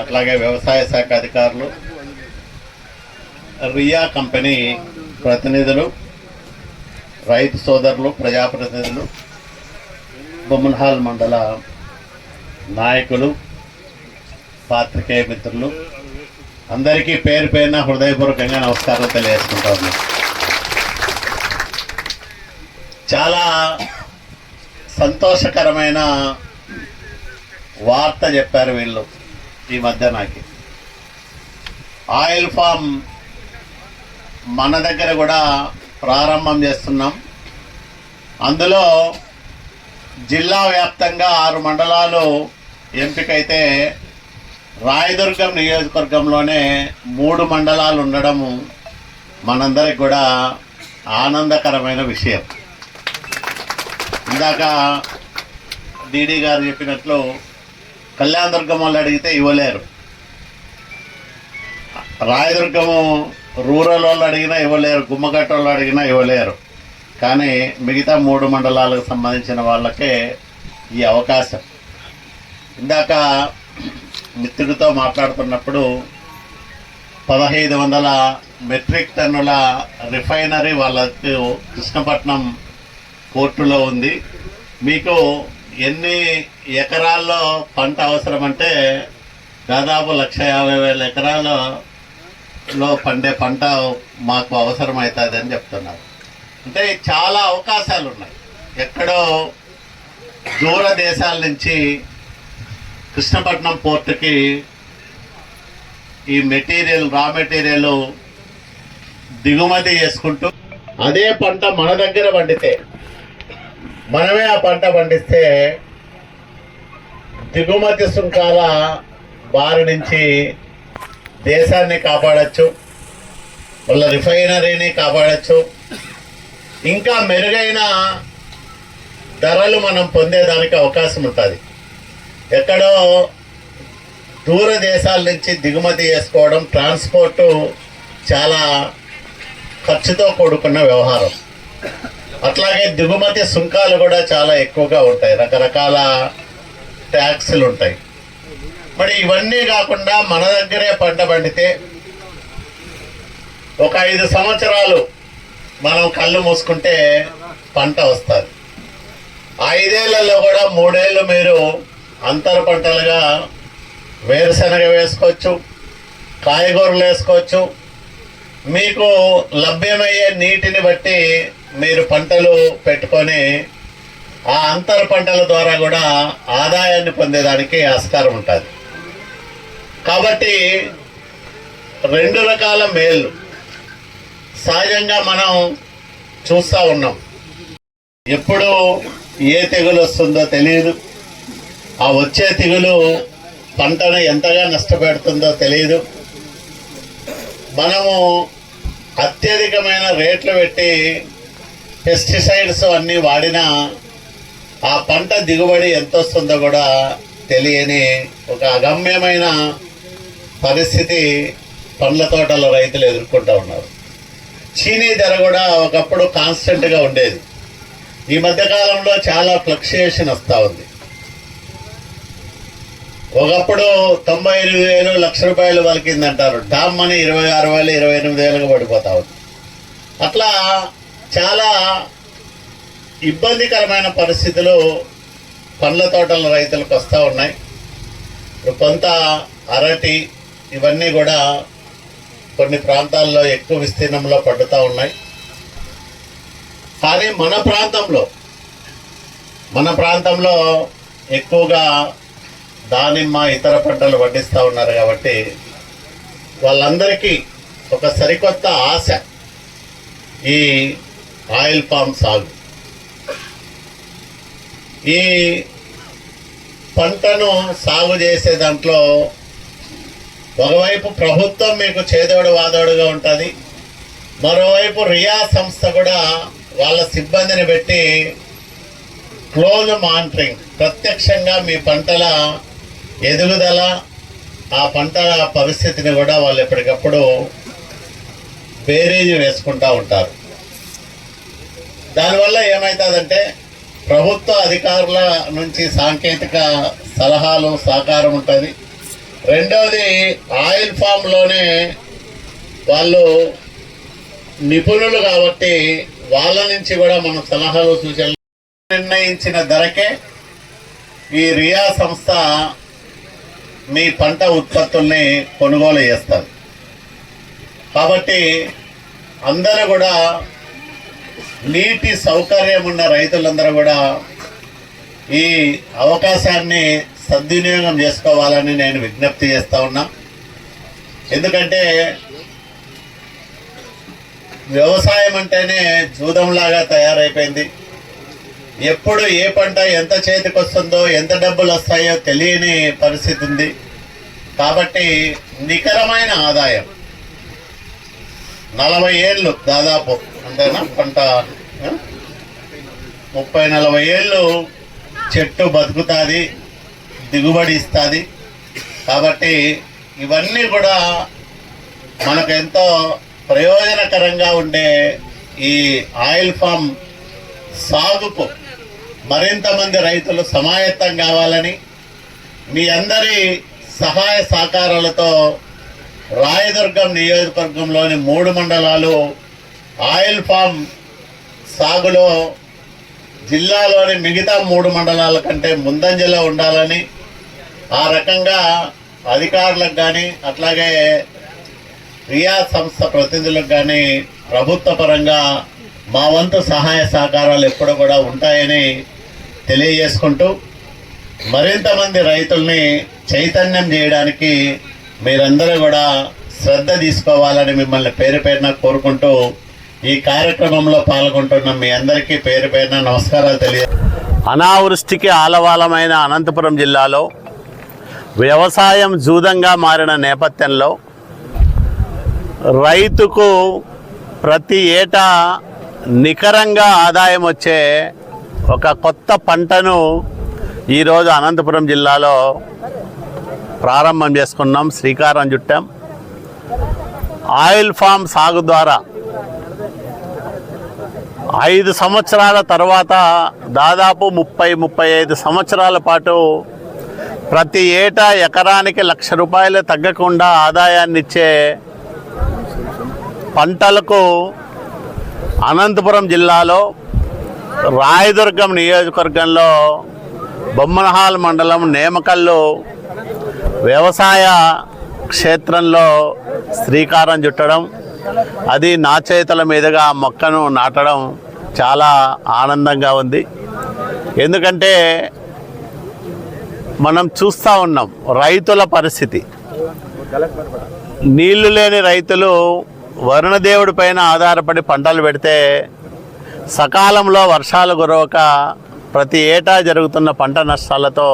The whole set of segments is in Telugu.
అట్లాగే వ్యవసాయ శాఖ అధికారులు రియా కంపెనీ ప్రతినిధులు రైతు సోదరులు ప్రజాప్రతినిధులు బొమ్మన్హాల్ మండల నాయకులు పాత్రికేయ మిత్రులు అందరికీ పేరు పేరున హృదయపూర్వకంగా నమస్కారం తెలియజేసుకుంటాను చాలా సంతోషకరమైన వార్త చెప్పారు వీళ్ళు. ఈ మధ్య నాకు. ఆయిల్ ఫామ్ మన దగ్గర కూడా ప్రారంభం చేస్తున్నాం. అందులో జిల్లా వ్యాప్తంగా ఆరు మండలాలు ఎంపికైతే రాయదుర్గం నియోజకవర్గంలోనే మూడు మండలాలు ఉండడము మనందరికి కూడా ఆనందకరమైన విషయం. ఇందాక డీడీ గారు చెప్పినట్లు కళ్యాణదుర్గం వాళ్ళు అడిగితే ఇవ్వలేరు. రాయదుర్గము రూరల్ వాళ్ళు అడిగినా ఇవ్వలేరు గుమ్మగట్ట వాళ్ళు అడిగినా ఇవ్వలేరు. కానీ మిగతా మూడు మండలాలకు సంబంధించిన వాళ్ళకే ఈ అవకాశం. ఇందాక మిత్రుడితో మాట్లాడుతున్నప్పుడు పదహైదు వందల మెట్రిక్ టన్నుల రిఫైనరీ వాళ్ళకు కృష్ణపట్నం కోర్టులో ఉంది. మీకు ఎన్ని ఎకరాల్లో పంట అవసరం అంటే దాదాపు లక్ష యాభై వేల ఎకరాలలో పండే పంట మాకు అవసరం అవుతుంది అని చెప్తున్నారు. అంటే చాలా అవకాశాలు ఉన్నాయి ఎక్కడో దూర దేశాల నుంచి కృష్ణపట్నం పోర్టుకి ఈ మెటీరియల్ రా మెటీరియల్ దిగుమతి చేసుకుంటూ అదే పంట మన దగ్గర పండితే మనమే ఆ పంట పండిస్తే దిగుమతి సుంకాల బారి నుంచి దేశాన్ని కాపాడచ్చు వాళ్ళ రిఫైనరీని కాపాడచ్చు. ఇంకా మెరుగైన ధరలు మనం పొందేదానికి అవకాశం ఉంటుంది. ఎక్కడో దూర దేశాల నుంచి దిగుమతి చేసుకోవడం ట్రాన్స్పోర్టు చాలా ఖర్చుతో కూడుకున్న వ్యవహారం. అట్లాగే దిగుమతి సుంకాలు కూడా చాలా ఎక్కువగా ఉంటాయి. రకరకాల ట్యాక్సులు ఉంటాయి. మరి ఇవన్నీ కాకుండా మన దగ్గరే పంట పండితే ఒక ఐదు సంవత్సరాలు మనం కళ్ళు మూసుకుంటే పంట వస్తుంది. ఐదేళ్ళలో కూడా మూడేళ్ళు మీరు అంతర పంటలుగా వేరుశనగ వేసుకోవచ్చు కాయగూరలు వేసుకోవచ్చు. మీకు లభ్యమయ్యే నీటిని బట్టి మీరు పంటలు పెట్టుకొని ఆ అంతర పంటల ద్వారా కూడా ఆదాయాన్ని పొందేదానికి ఆస్కారం ఉంటుంది. కాబట్టి రెండు రకాల మేళ్ళు సహజంగా మనం చూస్తూ ఉన్నాం. ఎప్పుడు ఏ తెగులు వస్తుందో తెలియదు. ఆ వచ్చే తెగులు పంటను ఎంతగా నష్టపెడుతుందో తెలియదు. మనము అత్యధికమైన రేట్లు పెట్టి పెస్టిసైడ్స్ అన్నీ వాడినా ఆ పంట దిగుబడి ఎంత వస్తుందో కూడా తెలియని ఒక అగమ్యమైన పరిస్థితి పండ్ల తోటల రైతులు ఎదుర్కొంటూ ఉన్నారు. చీనీ ధర కూడా ఒకప్పుడు కాన్స్టెంట్గా ఉండేది. ఈ మధ్యకాలంలో చాలా ఫ్లక్చుయేషన్ వస్తూ ఉంది. ఒకప్పుడు తొంభై ఎనిమిది వేలు లక్ష రూపాయలు పలికిందంటారు. డామ్ మనీ ఇరవై ఆరు వేలు ఇరవై ఎనిమిది వేలకు పడిపోతా ఉంది. అట్లా చాలా ఇబ్బందికరమైన పరిస్థితులు పండ్ల తోటల రైతులకు వస్తూ ఉన్నాయి. కొంత అరటి ఇవన్నీ కూడా కొన్ని ప్రాంతాల్లో ఎక్కువ విస్తీర్ణంలో పడుతూ ఉన్నాయి. కానీ మన ప్రాంతంలో మన ప్రాంతంలో ఎక్కువగా దానిమ్మ ఇతర పంటలు పండిస్తూ ఉన్నారు కాబట్టి వాళ్ళందరికీ ఒక సరికొత్త ఆశ ఈ ఆయిల్ పామ్ సాగు. ఈ పంటను సాగు చేసే దాంట్లో ఒకవైపు ప్రభుత్వం మీకు చేదోడు వాదోడుగా ఉంటుంది మరోవైపు రియా సంస్థ కూడా వాళ్ళ సిబ్బందిని పెట్టి క్లోజ్ మానిటరింగ్ ప్రత్యక్షంగా మీ పంటల ఎదుగుదల ఆ పంటల పరిస్థితిని కూడా వాళ్ళు ఎప్పటికప్పుడు బేరేజ్ వేసుకుంటూ ఉంటారు. దానివల్ల ఏమవుతుందంటే ప్రభుత్వ అధికారుల నుంచి సాంకేతిక సలహాలు సహకారం ఉంటుంది. రెండవది ఆయిల్ ఫామ్లోనే వాళ్ళు నిపుణులు కాబట్టి వాళ్ళ నుంచి కూడా మనం సలహాలు సూచనలు నిర్ణయించిన ధరకే ఈ రియా సంస్థ మీ పంట ఉత్పత్తుల్ని కొనుగోలు చేస్తారు కాబట్టి అందరూ కూడా నీటి సౌకర్యం ఉన్న రైతులందరూ కూడా ఈ అవకాశాన్ని సద్వినియోగం చేసుకోవాలని నేను విజ్ఞప్తి చేస్తూ ఉన్నా. ఎందుకంటే వ్యవసాయం అంటేనే జూదంలాగా తయారైపోయింది. ఎప్పుడు ఏ పంట ఎంత చేతికి వస్తుందో ఎంత డబ్బులు వస్తాయో తెలియని పరిస్థితి ఉంది. కాబట్టి నికరమైన ఆదాయం. నలభై ఏళ్ళు దాదాపు. అంతేనా? పంట ముప్పై నలభై ఏళ్ళు చెట్టు బతుకుతుంది దిగుబడి ఇస్తుంది. కాబట్టి ఇవన్నీ కూడా మనకు ఎంతో ప్రయోజనకరంగా ఉండే ఈ ఆయిల్ ఫామ్ సాగుకు మరింత మంది రైతులు సమాయత్తం కావాలని మీ అందరి సహాయ సహకారాలతో రాయదుర్గం నియోజకవర్గంలోని మూడు మండలాలు ఆయిల్ ఫామ్ సాగులో జిల్లాలోని మిగతా మూడు మండలాల కంటే ముందంజలో ఉండాలని ఆ రకంగా అధికారులకు కానీ అట్లాగే రియా సంస్థ ప్రతినిధులకు కానీ ప్రభుత్వ పరంగా మా వంతు సహాయ సహకారాలు ఎప్పుడు కూడా ఉంటాయని తెలియజేసుకుంటూ మరింతమంది రైతుల్ని చైతన్యం చేయడానికి మీరందరూ కూడా శ్రద్ధ తీసుకోవాలని మిమ్మల్ని పేరు పేరున కోరుకుంటూ ఈ కార్యక్రమంలో పాల్గొంటున్న మీ అందరికీ పేరు పేరున నమస్కారాలు తెలియ అనావృష్టికి ఆలవాలమైన అనంతపురం జిల్లాలో వ్యవసాయం జూదంగా మారిన నేపథ్యంలో రైతుకు ప్రతి ఏటా నికరంగా ఆదాయం వచ్చే ఒక కొత్త పంటను ఈరోజు అనంతపురం జిల్లాలో ప్రారంభం చేసుకున్నాం. శ్రీకారం చుట్టాం. ఆయిల్ ఫామ్ సాగు ద్వారా ఐదు సంవత్సరాల తర్వాత దాదాపు ముప్పై ముప్పై ఐదు సంవత్సరాల పాటు ప్రతి ఏటా ఎకరానికి లక్ష రూపాయలు తగ్గకుండా ఆదాయాన్ని ఇచ్చే పంటలకు అనంతపురం జిల్లాలో రాయదుర్గం నియోజకవర్గంలో బొమ్మనహాల్ మండలం నేమకల్లు వ్యవసాయ క్షేత్రంలో శ్రీకారం చుట్టడం అది నా చేతుల మీదుగా మొక్కను నాటడం చాలా ఆనందంగా ఉంది. ఎందుకంటే మనం చూస్తూ ఉన్నాం రైతుల పరిస్థితి. నీళ్ళు లేని రైతులు వరుణదేవుడి పైన ఆధారపడి పంటలు పెడితే సకాలంలో వర్షాలు కురవక ప్రతి ఏటా జరుగుతున్న పంట నష్టాలతో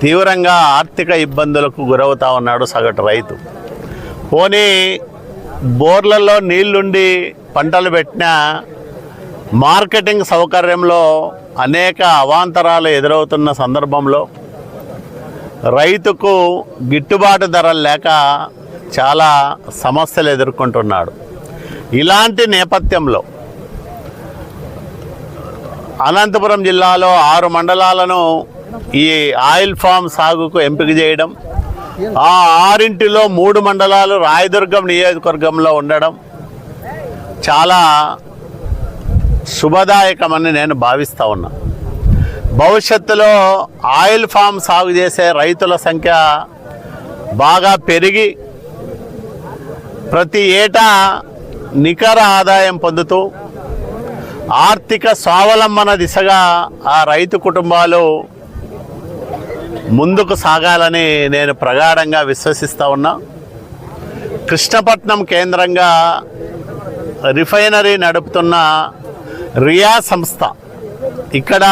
తీవ్రంగా ఆర్థిక ఇబ్బందులకు గురవుతా ఉన్నాడు సగటు రైతు. పోనీ బోర్లలో నీళ్ళుండి పంటలు పెట్టినా మార్కెటింగ్ సౌకర్యంలో అనేక అవాంతరాలు ఎదురవుతున్న సందర్భంలో రైతుకు గిట్టుబాటు ధరలు లేక చాలా సమస్యలు ఎదుర్కొంటున్నాడు. ఇలాంటి నేపథ్యంలో అనంతపురం జిల్లాలో ఆరు మండలాలను ఈ ఆయిల్ ఫామ్ సాగుకు ఎంపిక చేయడం ఆ ఆరింటిలో మూడు మండలాలు రాయదుర్గం నియోజకవర్గంలో ఉండడం చాలా శుభదాయకమని నేను భావిస్తూ ఉన్నా. భవిష్యత్తులో ఆయిల్ ఫామ్ సాగు చేసే రైతుల సంఖ్య బాగా పెరిగి ప్రతి ఏటా నికర ఆదాయం పొందుతూ ఆర్థిక స్వావలంబన దిశగా ఆ రైతు కుటుంబాలు ముందుకు సాగాలని నేను ప్రగాఢంగా విశ్వసిస్తూ ఉన్నా. కృష్ణపట్నం కేంద్రంగా రిఫైనరీ నడుపుతున్న రియా సంస్థ. ఇక్కడ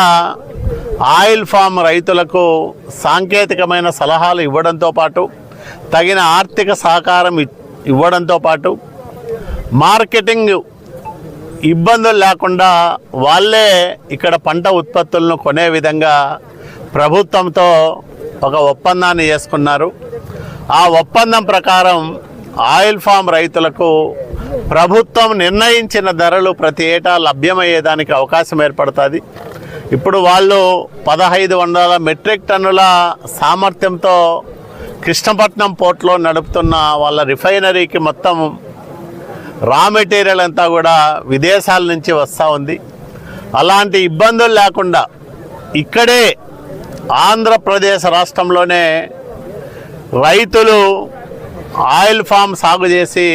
ఆయిల్ ఫామ్ రైతులకు సాంకేతికమైన సలహాలు ఇవ్వడంతో పాటు తగిన ఆర్థిక సహకారం ఇవ్వడంతో పాటు మార్కెటింగ్ ఇబ్బందులు లేకుండా వాళ్ళే ఇక్కడ పంట ఉత్పత్తులను కొనే విధంగా ప్రభుత్వంతో ఒక ఒప్పందాన్ని చేసుకున్నారు. ఆ ఒప్పందం ప్రకారం ఆయిల్ ఫామ్ రైతులకు ప్రభుత్వం నిర్ణయించిన ధరలు ప్రతి ఏటా లభ్యమయ్యేదానికి అవకాశం ఏర్పడుతుంది. ఇప్పుడు వాళ్ళు పదహైదు వందల మెట్రిక్ టన్నుల సామర్థ్యంతో కృష్ణపట్నం పోర్ట్లో నడుపుతున్న వాళ్ళ రిఫైనరీకి మొత్తం రా మెటీరియల్ అంతా కూడా విదేశాల నుంచి వస్తూ ఉంది. అలాంటి ఇబ్బందులు లేకుండా ఇక్కడే ఆంధ్రప్రదేశ్ రాష్ట్రంలోనే రైతులు ఆయిల్ ఫామ్ సాగు చేసి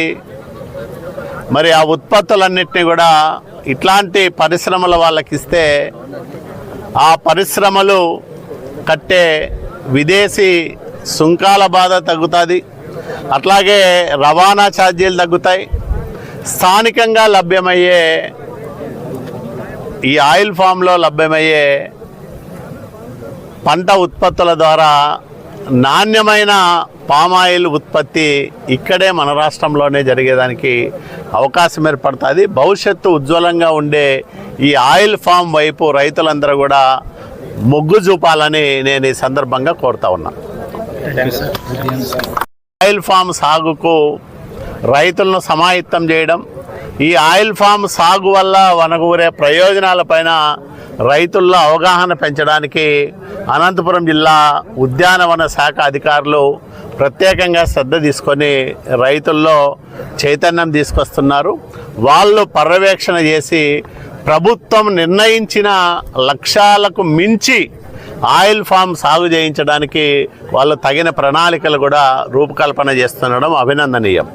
మరి ఆ ఉత్పత్తులన్నింటినీ కూడా ఇట్లాంటి పరిశ్రమల వాళ్ళకి ఇస్తే ఆ పరిశ్రమలు కట్టే విదేశీ సుంకాల బాధ తగ్గుతుంది. అట్లాగే రవాణా ఛార్జీలు తగ్గుతాయి. స్థానికంగా లభ్యమయ్యే ఈ ఆయిల్ ఫామ్లో లభ్యమయ్యే పంట ఉత్పత్తుల ద్వారా నాణ్యమైన పామాయిల్ ఉత్పత్తి ఇక్కడే మన రాష్ట్రంలోనే జరిగేదానికి అవకాశం ఏర్పడుతుంది. భవిష్యత్తు ఉజ్వలంగా ఉండే ఈ ఆయిల్ ఫామ్ వైపు రైతులందరూ కూడా మొగ్గు చూపాలని నేను ఈ సందర్భంగా కోరుతా ఉన్నా. ఆయిల్ ఫామ్ సాగుకు రైతులను సమాయత్తం చేయడం ఈ ఆయిల్ ఫామ్ సాగు వల్ల వనగూరే ప్రయోజనాలపైన రైతుల్లో అవగాహన పెంచడానికి అనంతపురం జిల్లా ఉద్యానవన శాఖ అధికారులు ప్రత్యేకంగా శ్రద్ధ తీసుకొని రైతుల్లో చైతన్యం తీసుకొస్తున్నారు. వాళ్ళు పర్యవేక్షణ చేసి ప్రభుత్వం నిర్ణయించిన లక్ష్యాలకు మించి ఆయిల్ ఫామ్ సాగు చేయించడానికి వాళ్ళు తగిన ప్రణాళికలు కూడా రూపకల్పన చేస్తుండడం అభినందనీయం.